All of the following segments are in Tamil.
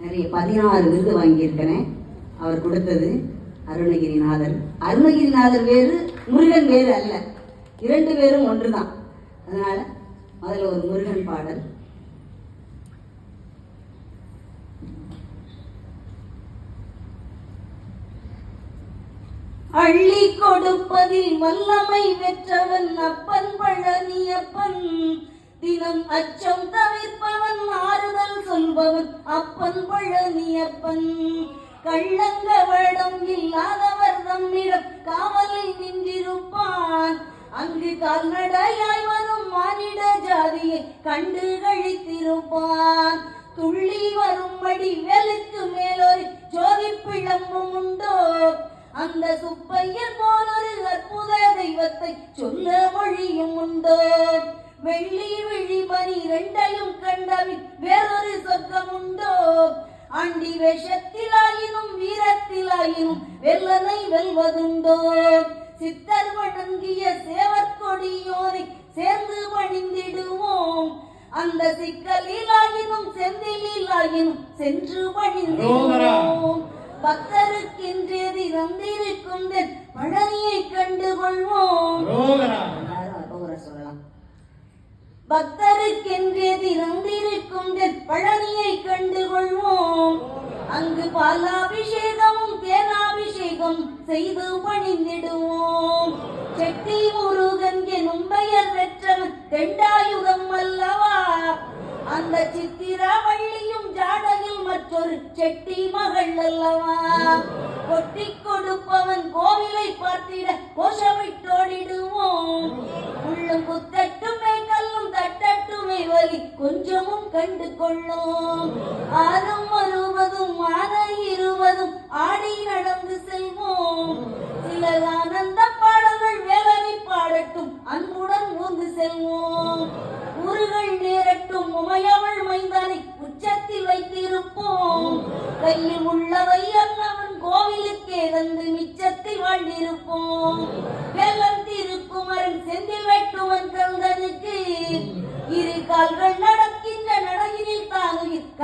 நிறைய பதினாறு விருது வாங்கியிருக்கிறேன். அவர் கொடுத்தது அருணகிரிநாதர். அருணகிரிநாதர் வேறு முருகன் வேறு அல்ல. இரண்டு பேரும் ஒன்றுதான். அதனால முதல்ல ஒரு முருகன் பாடல். அள்ளி கொடுப்பதில் வல்லமை பெற்றவன் அப்பன் பழனியப்பன். தினம் அச்சம் தவிர்ப்பவன் ஆறுதல் சொல்பவன் அப்பன் பழனியப்பன். கள்ளங்க வருடம் இல்லாதவர் தம்மிடம் காவலில் நின்றிருப்பான். அங்கு கால்நடையாய் வரும் மானிட ஜாதியை கண்டு கழித்திருப்பான். துள்ளி வரும்படி வேலுக்கு மேலொரு ஜோதி பிழம்பும் உண்டோ? அந்த சுப்பையர் போலொரு அற்புத தெய்வத்தை சொல்ல மொழியும் உண்டோ? வெள்ளி விழி பனி ரெண்டையும் கண்டவின் வேறொரு சொர்க்கம் உண்டோ ஆண்டி வேஷத்திலாயினும் வீரத்திலாயினும் வெல்லனை வெல்வதுண்டோ? சித்தர் வணங்கிய சேவற்கொடியோரை சேர்ந்து பணிந்திடுவோம் அந்த சிக்கலிலாயினும் செந்திலாயினும் சென்று பணிந்திடுவோம் பக்தருக்கின்றேதி வந்திருக்கும் தென் பழனியை கண்டு கொள்வோம் எல்லாரும் அகோர சொல்லலாம் பக்தருக்கென்றே திறந்திருக்கும் பழனியை கண்டு கொள்வோம் அங்கு பாலாபிஷேகமும் தேனாபிஷேகம் செய்து பணிந்திடுவோம். செட்டி முருகன் எனும் பெயர் பெற்றவன் தெண்டாயுதம் அல்லவா? அந்த சித்திராவள்ளியும் ஜாடகில் மற்றொரு செட்டி மகள் அல்லவா? கொட்டி கொடுப்பவன் கோவிலை பார்த்திட கோஷமிட்டோடிடு. அனைவரும் கண்டு கொள்ளோம். அறம் வருவதும் அற இருவதும் ஆடி நடந்து செல்வோம். சிலர் ஆனந்த பாடல்கள் வேலனை பாடட்டும் அன்புடன் ஊர்ந்து செல்வோம். உருகள் நேரட்டும் உமையவள் மைந்தானை உச்சத்தில் வைத்திருப்போம். கையில் உள்ளவை அன்னவன் கோவிலுக்கே வந்து மிச்சத்தில் வாழ்ந்திருப்போம். வெள்ளம் திருக்குமரன் செந்தில்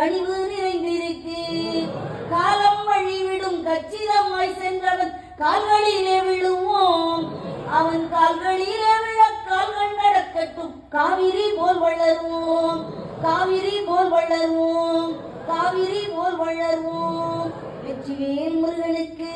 கழிவு நிறைந்திருக்கு காலம் வழிவிடும் கச்சிதமாய் சென்றவன் கால்களிலே விழுவோம். அவன் கால்களிலே விழ கால்கள் நடக்கட்டும். காவிரி போல் வளருவோம். காவிரி போல் வளருவோம். காவிரி போல் வளருவோம். வெற்றிவேல் முருகனுக்கு.